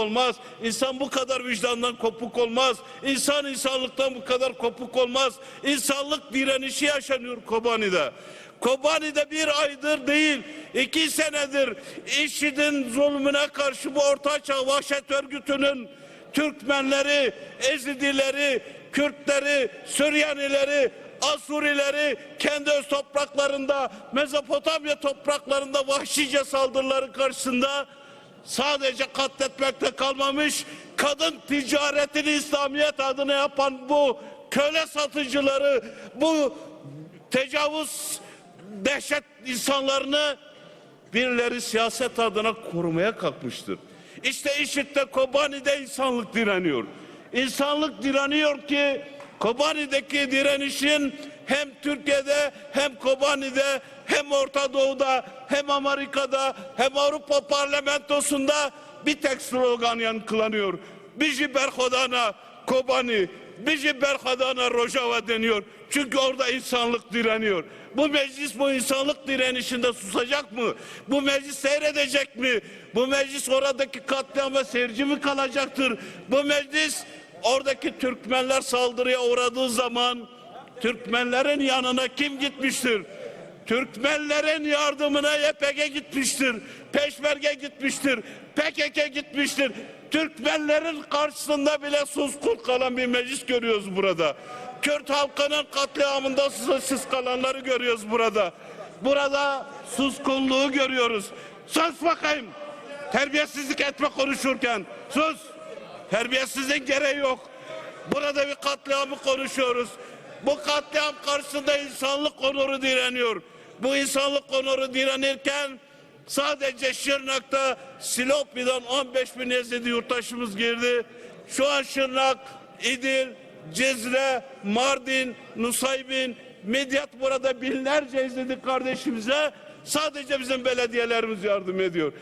olmaz. İnsan bu kadar vicdandan kopuk olmaz. İnsan insanlıktan bu kadar kopuk olmaz. İnsanlık direnişi yaşanıyor Kobani'de. Kobani'de bir aydır değil, iki senedir IŞİD'in zulmüne karşı bu ortaçağ vahşet örgütünün Türkmenleri, Ezidileri, Kürtleri, Süryanileri, Asurileri kendi öz topraklarında, Mezopotamya topraklarında vahşice saldırıları karşısında sadece katletmekte kalmamış, kadın ticaretini İslamiyet adına yapan bu köle satıcıları, bu tecavüz, dehşet insanlarını birileri siyaset adına korumaya kalkmıştır. İşte IŞİD'de Kobani'de insanlık direniyor. İnsanlık direniyor ki Kobani'deki direnişin hem Türkiye'de hem Kobani'de hem Orta Doğu'da hem Amerika'da hem Avrupa Parlamentosu'nda bir tek slogan yankılanıyor. Biji Berhodana Kobani, Biji Berhodana Rojava deniyor. Çünkü orada insanlık direniyor. Bu meclis bu insanlık direnişinde susacak mı? Bu meclis seyredecek mi? Bu meclis oradaki katliama seyirci mi kalacaktır? Bu meclis oradaki Türkmenler saldırıya uğradığı zaman Türkmenlerin yanına kim gitmiştir? Türkmenlerin yardımına YPG gitmiştir. Peşmerge gitmiştir. PKK gitmiştir. Türkmenlerin karşısında bile suskun kalan bir meclis görüyoruz burada. Kürt halkının katliamında sessiz kalanları görüyoruz burada. Burada suskunluğu görüyoruz. Sus bakayım. Terbiyesizlik etme konuşurken. Sus. Terbiyesizliğin gereği yok. Burada bir katliamı konuşuyoruz. Bu katliam karşısında insanlık onuru direniyor. Bu insanlık onuru direnirken sadece Şırnak'ta Silopi'den 15 bin Ezidi yurttaşımız girdi. Şu an Şırnak, İdil, Cizre, Mardin, Nusaybin, Midyat burada binlerce Ezidi kardeşimize sadece bizim belediyelerimiz yardım ediyor.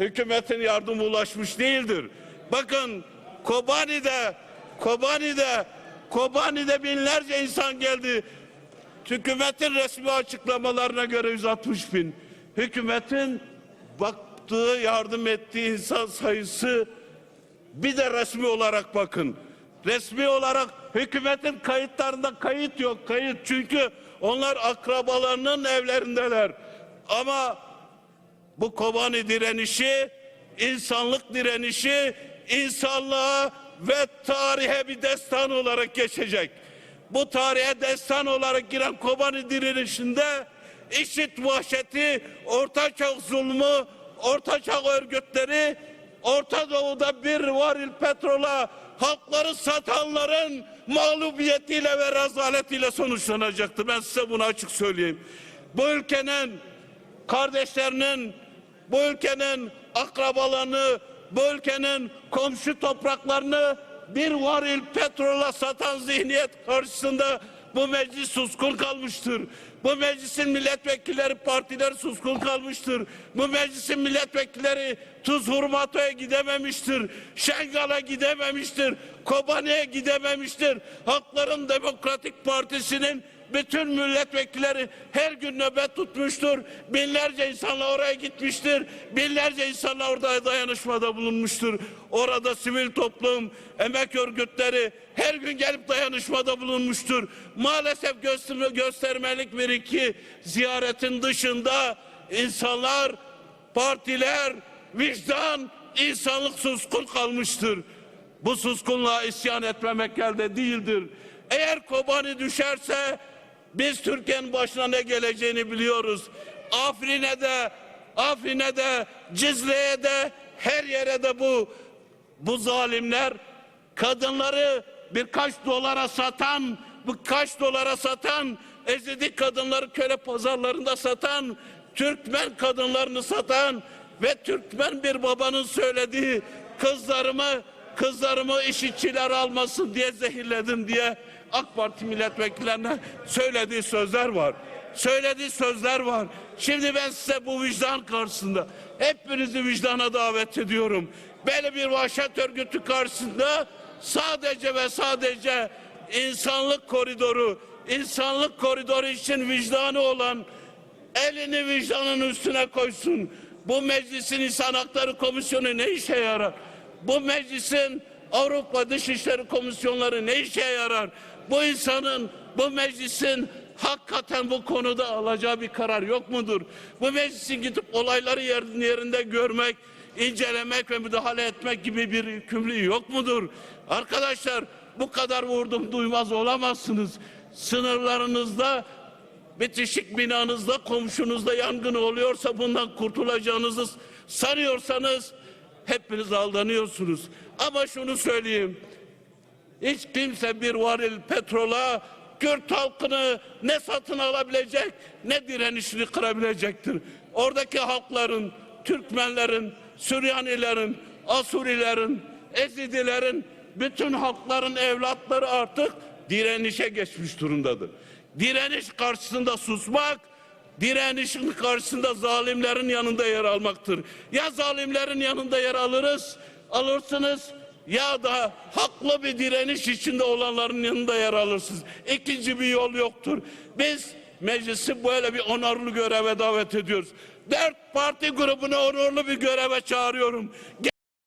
Hükümetin yardımı ulaşmış değildir. Bakın Kobani'de, Kobani'de, Kobani'de binlerce insan geldi. Hükümetin resmi açıklamalarına göre 160 bin. Hükümetin baktığı, yardım ettiği insan sayısı bir de resmi olarak bakın. Resmi olarak hükümetin kayıtlarında kayıt yok, kayıt. Çünkü onlar akrabalarının evlerindeler. Ama bu Kobani direnişi, insanlık direnişi, insanlığa ve tarihe bir destan olarak geçecek. Bu tarihe destan olarak giren Kobani direnişinde işit vahşeti, ortaçağ zulmü, ortaçağ örgütleri, Orta Doğu'da bir varil petrola halkları satanların mağlubiyetiyle ve rezaletiyle sonuçlanacaktı. Ben size bunu açık söyleyeyim. Bu ülkenin kardeşlerinin, bu ülkenin akrabalarını, bu komşu topraklarını bir varil petrola satan zihniyet karşısında bu meclis suskun kalmıştır. Bu meclisin milletvekilleri, partiler suskun kalmıştır. Bu meclisin milletvekilleri Tuz Hurmato'ya gidememiştir. Şengal'a gidememiştir. Kobani'ye gidememiştir. Halkların Demokratik Partisi'nin bütün milletvekilleri her gün nöbet tutmuştur. Binlerce insanla oraya gitmiştir. Binlerce insanla orada dayanışmada bulunmuştur. Orada sivil toplum, emek örgütleri her gün gelip dayanışmada bulunmuştur. Maalesef gösterme, göstermelik bir iki ziyaretin dışında insanlar, partiler, vicdan, insanlık suskun kalmıştır. Bu suskunluğa isyan etmemek elde değildir. Eğer Kobani düşerse biz Türkiye'nin başına ne geleceğini biliyoruz. Afrin'e de, Afrin'e de, Cizre'ye de, her yere de bu bu zalimler kadınları birkaç dolara satan, birkaç dolara satan, ezidi kadınları köle pazarlarında satan, Türkmen kadınlarını satan ve Türkmen bir babanın söylediği kızlarımı kızlarımı işitçiler almasın diye zehirledim diye AK Parti milletvekillerine söylediği sözler var. Söylediği sözler var. Şimdi ben size bu vicdan karşısında hepinizi vicdana davet ediyorum. Böyle bir vahşet örgütü karşısında sadece ve sadece insanlık koridoru, insanlık koridoru için vicdanı olan elini vicdanın üstüne koysun. Bu meclisin insan hakları komisyonu ne işe yarar? Bu meclisin Avrupa Dışişleri Komisyonları ne işe yarar? Bu insanın, bu meclisin hakikaten bu konuda alacağı bir karar yok mudur? Bu meclisin gidip olayları yer- yerinde görmek, incelemek ve müdahale etmek gibi bir yükümlülüğü yok mudur? Arkadaşlar bu kadar vurdum duymaz olamazsınız. Sınırlarınızda bitişik binanızda komşunuzda yangın oluyorsa bundan kurtulacağınızı sanıyorsanız hepiniz aldanıyorsunuz. Ama şunu söyleyeyim. Hiç kimse bir varil petrola Kürt halkını ne satın alabilecek ne direnişini kırabilecektir. Oradaki halkların, Türkmenlerin, Süryanilerin, Asurilerin, Ezidilerin, bütün halkların evlatları artık direnişe geçmiş durumdadır. Direniş karşısında susmak, direnişin karşısında zalimlerin yanında yer almaktır. Ya zalimlerin yanında yer alırız, alırsınız ya da haklı bir direniş içinde olanların yanında yer alırsınız. İkinci bir yol yoktur. Biz meclisi böyle bir onurlu göreve davet ediyoruz. Dört parti grubunu onurlu bir göreve çağırıyorum.